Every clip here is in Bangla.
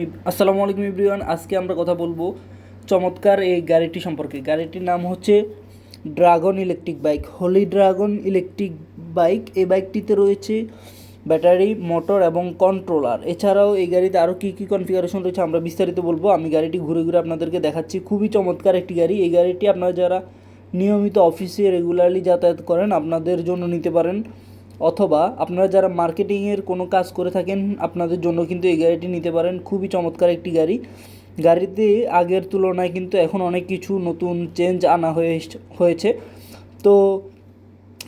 আসসালামু আলাইকুম ইব্রিয়ান আজকে আমরা কথা বলব চমৎকার এই গাড়িটি সম্পর্কে। গাড়িটির নাম হচ্ছে dragon electric bike holy dragon electric bike এই বাইকটিতে রয়েছে ব্যাটারি মোটর এবং কন্ট্রোলার এছাড়াও এই গাড়িতে আরও কী কী কনফিগারেশন রয়েছে আমরা বিস্তারিত বলব। আমি গাড়িটি ঘুরে ঘুরে আপনাদেরকে দেখাচ্ছি। খুবই চমৎকার একটি গাড়ি। এই গাড়িটি আপনারা যারা নিয়মিত অফিসে রেগুলারলি যাতায়াত করেন, আপনাদের জন্য নিতে পারেন। অথবা আপনারা যারা মার্কেটিংয়ের কোনো কাজ করে থাকেন, আপনাদের জন্য কিন্তু এই গাড়িটি নিতে পারেন। খুবই চমৎকার একটি গাড়ি। গাড়িতে আগের তুলনায় কিন্তু এখন অনেক কিছু নতুন চেঞ্জ আনা হয়ে হয়েছে। তো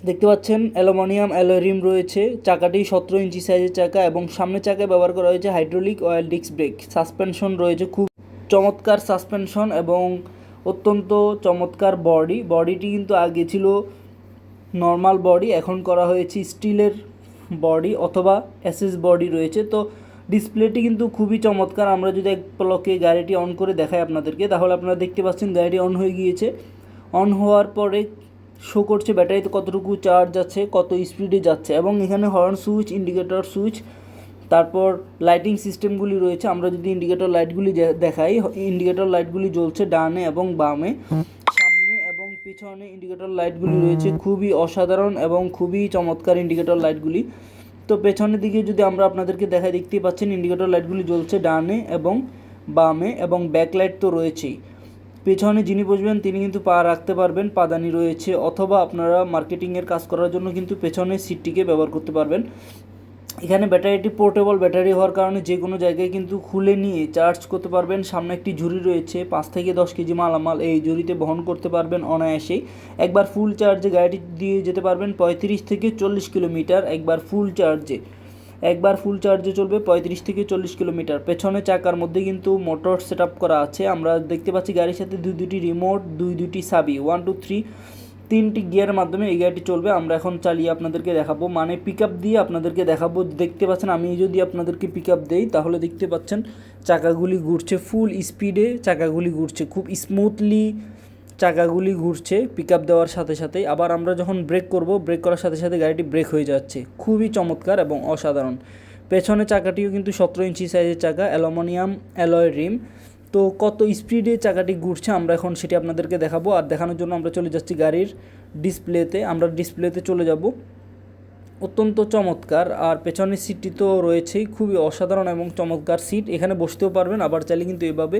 দেখতে পাচ্ছেন, অ্যালুমিনিয়াম অ্যালোরিম রয়েছে, চাকাটি সতেরো ইঞ্চি সাইজের চাকা এবং সামনের চাকায় ব্যবহার করা হয়েছে hydraulic oil disc brake suspension রয়েছে, খুব চমৎকার সাসপেনশন এবং অত্যন্ত চমৎকার বডি বডিটি কিন্তু আগে ছিল নর্মাল বডি এখন করা হয়েছে স্টিলের বডি অথবা অ্যাসেস বডি রয়েছে। তো ডিসপ্লেটি কিন্তু খুবই চমৎকার। আমরা যদি এক পলকে গাড়িটি অন করে দেখাই আপনাদেরকে, তাহলে আপনারা দেখতে পাচ্ছেন গাড়িটি অন হয়ে গিয়েছে। অন হওয়ার পরে শো করছে ব্যাটারিতে কতটুকু চার্জ আছে, কত স্পিডে যাচ্ছে এবং এখানে হর্ন সুইচ ইন্ডিকেটর সুইচ তারপর লাইটিং সিস্টেমগুলি রয়েছে। আমরা যদি ইন্ডিকেটর লাইটগুলি দেখাই ইন্ডিকেটর লাইটগুলি জ্বলছে ডানে এবং বামে। পিছনে ইন্ডিকেটর লাইটগুলি রয়েছে, খুবই অসাধারণ এবং খুবই চমৎকার ইন্ডিকেটর লাইটগুলি তো পেছনের দিকে যদি আমরা আপনাদেরকে দেখাই দেখতেই পাচ্ছেন ইন্ডিকেটর লাইটগুলি জ্বলছে ডানে এবং বামে এবং ব্যাকলাইট তো রয়েছেই। পেছনে যিনি বসবেন, তিনি কিন্তু পা রাখতে পারবেন, পাদানি রয়েছে অথবা আপনারা মার্কেটিংয়ের কাজ করার জন্য কিন্তু পেছনের সিটটিকে ব্যবহার করতে পারবেন। এখানে ব্যাটারিটি পোর্টেবল ব্যাটারি হওয়ার কারণে যে কোনো জায়গায় কিন্তু খুলে নিয়ে চার্জ করতে পারবেন। সামনে একটি ঝুড়ি রয়েছে, পাঁচ থেকে দশ কেজি মালামাল। এই ঝুড়িতে বহন করতে পারবেন অনায়াসেই। একবার ফুল চার্জে গাড়িটি দিয়ে যেতে পারবেন পঁয়ত্রিশ থেকে চল্লিশ কিলোমিটার, একবার ফুল চার্জে। একবার ফুল চার্জে চলবে পঁয়ত্রিশ থেকে চল্লিশ কিলোমিটার। পেছনে চাকার মধ্যে কিন্তু মোটর সেট করা আছে। আমরা দেখতে পাচ্ছি গাড়ির সাথে দুই দুটি রিমোট, দুই দুটি সাবি। ওয়ান, টু, থ্রি তিনটি গিয়ারের মাধ্যমে এই গাড়িটি চলবে। আমরা এখন চালিয়ে আপনাদেরকে দেখাবো। মানে পিক দিয়ে আপনাদেরকে দেখাবো। দেখতে পাচ্ছেন, আমি যদি আপনাদেরকে পিক দেই, তাহলে দেখতে পাচ্ছেন, চাকাগুলি ঘুরছে ফুল স্পিডে চাকাগুলি ঘুরছে খুব স্মুথলি চাকাগুলি ঘুরছে পিক দেওয়ার সাথে সাথেই। আবার আমরা যখন ব্রেক করব ব্রেক করার সাথে সাথে গাড়িটি ব্রেক হয়ে যাচ্ছে। খুবই চমৎকার এবং অসাধারণ। পেছনে চাকাটিও কিন্তু সতেরো ইঞ্চি সাইজের চাকা অ্যালুমিনিয়াম অ্যালয় রিম তো কত স্পিডে চাকাটি ঘুরছে আমরা এখন সেটি আপনাদেরকে দেখাবো। আর দেখানোর জন্য আমরা চলে যাচ্ছি গাড়ির ডিসপ্লেতে আমরা ডিসপ্লেতে চলে যাব। অত্যন্ত চমৎকার। আর পেছনের সিটটি তো রয়েছেই। খুবই অসাধারণ এবং চমৎকার সিট এখানে বসতেও পারবেন, আবার চাইলে কিন্তু এভাবে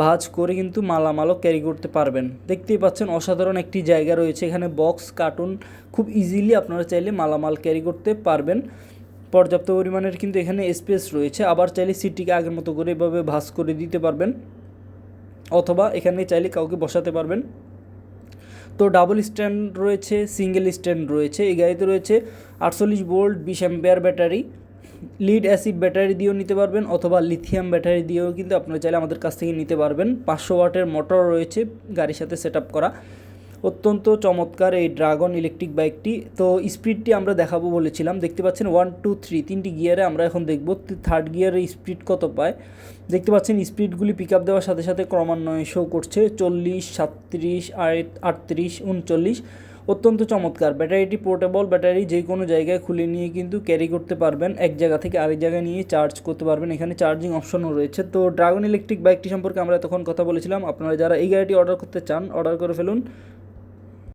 ভাজ করে কিন্তু মালামালও ক্যারি করতে পারবেন। দেখতেই পাচ্ছেন, অসাধারণ একটি জায়গা রয়েছে। এখানে বক্স কার্টুন খুব ইজিলি আপনারা চাইলে মালামাল ক্যারি করতে পারবেন। পর্যাপ্ত পরিমাণের কিন্তু এখানে স্পেস রয়েছে। আবার চাইলে সিটটিকে আগের মতো করে এভাবে ভাঁজ করে দিতে পারবেন। অথবা এখানে চাইলে কাউকে বসাতে পারবেন। তো ডাবল স্ট্যান্ড রয়েছে সিঙ্গেল স্ট্যান্ড রয়েছে। এই গাড়িতে রয়েছে আটচল্লিশ ভোল্ট, বিশ ampere battery. Lead acid battery দিয়েও নিতে পারবেন অথবা লিথিয়াম ব্যাটারি দিয়েও কিন্তু আপনারা চাইলে আমাদের কাছ থেকে নিতে পারবেন। পাঁচশো ওয়াটের মোটর রয়েছে গাড়ির সাথে সেট করা। অত্যন্ত চমৎকার এই ড্রাগন ইলেকট্রিক বাইকটি তো স্পিডটি আমরা দেখাবো বলেছিলাম। দেখতে পাচ্ছেন ওয়ান টু থ্রি তিনটি গিয়ারে আমরা এখন দেখব। থার্ড গিয়ারে স্পিড কত পায়? দেখতে পাচ্ছেন স্পিডগুলি পিক আপ দেওয়ার সাথে সাথে ক্রমান্বয়ে শো করছে। চল্লিশ, সাতত্রিশ আটত্রিশ, উনচল্লিশ। অত্যন্ত চমৎকার। ব্যাটারিটি পোর্টেবল ব্যাটারি যে কোনো জায়গায় খুলে নিয়ে কিন্তু ক্যারি করতে পারবেন। এক জায়গা থেকে আরেক জায়গায় নিয়ে চার্জ করতে পারবেন। এখানে চার্জিং অপশনও রয়েছে। তো ড্রাগন ইলেকট্রিক বাইকটি সম্পর্কে আমরা তখন কথা বলেছিলাম। আপনারা যারা এই গাড়িটি অর্ডার করতে চান অর্ডার করে ফেলুন।